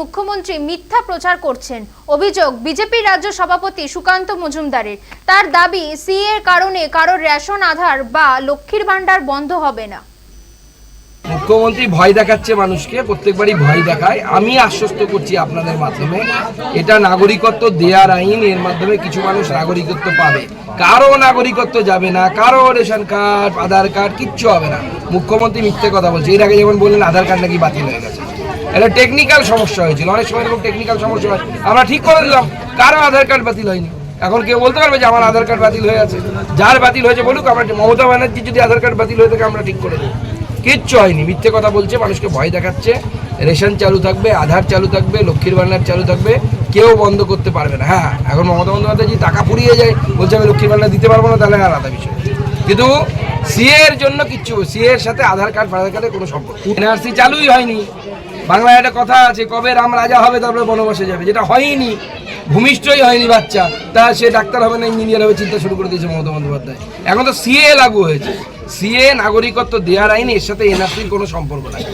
মুখ্যমন্ত্রী মিথ্যা প্রচার করছেন। অভিযোগ বিজেপি রাজ্য সভাপতি সুকান্ত মজুমদারের। তার দাবি, সিএর কারণে কারোর রেশন, আধার বা লক্ষ্মীর ভাণ্ডার বন্ধ হবে না। মুখ্যমন্ত্রী ভয় দেখাচ্ছে মানুষকে, প্রত্যেকবারই ভয় দেখায়। আমি আশ্বস্ত করছি আপনাদের মাধ্যমে, এটা নাগরিকত্ব দেওয়ার আইন, এর মাধ্যমে কিছু মানুষ নাগরিকত্ব পাবে। কারও নাগরিকত্ব যাবে না, কারও রেশন কার্ড, আধার কার্ড, কিচ্ছু হবে না। মুখ্যমন্ত্রী মিথ্যে কথা বলছে। এর আগে যেমন বললেন, আধার কার্ড নাকি বাতিল হয়ে গেছে। এটা টেকনিক্যাল সমস্যা হয়েছিল। অনেক সময় এরকম টেকনিক্যাল সমস্যা হয়। আমরা ঠিক করে দিলাম। কারও আধার কার্ড বাতিল হয়নি। এখন কেউ বলতে পারবে যে, আমার আধার কার্ড বাতিল হয়ে আছে। যার বাতিল হয়েছে বলুক, আমরা মমতা ব্যানার্জি যদি আধার কার্ড বাতিল হয়ে থাকে, আমরা ঠিক করে দেবো। কিচ্ছু হয়নি। মিথ্যে কথা বলছে, মানুষকে ভয় দেখাচ্ছে। রেশন চালু থাকবে, আধার চালু থাকবে, লক্ষ্মীর ভান্ডার চালু থাকবে। কেউ বন্ধ করতে পারবে না। হ্যাঁ এখন মমতা বন্দ্যোপাধ্যায় যদি টাকা ফুরিয়ে যায়, বলছে, আমি লক্ষ্মীর ভান্ডার দিতে পারব না, তাহলে আলাদা বিষয়। কিন্তু সিএ এর জন্য কিচ্ছু সিএ এর সাথে আধার কার্ড ফাধার কার্ডের কোনো সম্পর্ক এনআরসি চালুই হয়নি। বাংলায় একটা কথা আছে, কবে রাম রাজা হবে তারপরে বনবাসে যাবে। যেটা হয়নি, ভূমিষ্ঠই হয়নি বাচ্চা। তা সে ডাক্তার হবে না ইঞ্জিনিয়ার হবে, চিন্তা শুরু করে দিয়েছে মমতা বন্দ্যোপাধ্যায়। এখন তো সিএ লাগু হয়েছে। সিএ নাগরিকত্ব দেওয়ার আইনি এর সাথে এনআরসির কোনো সম্পর্ক নাই।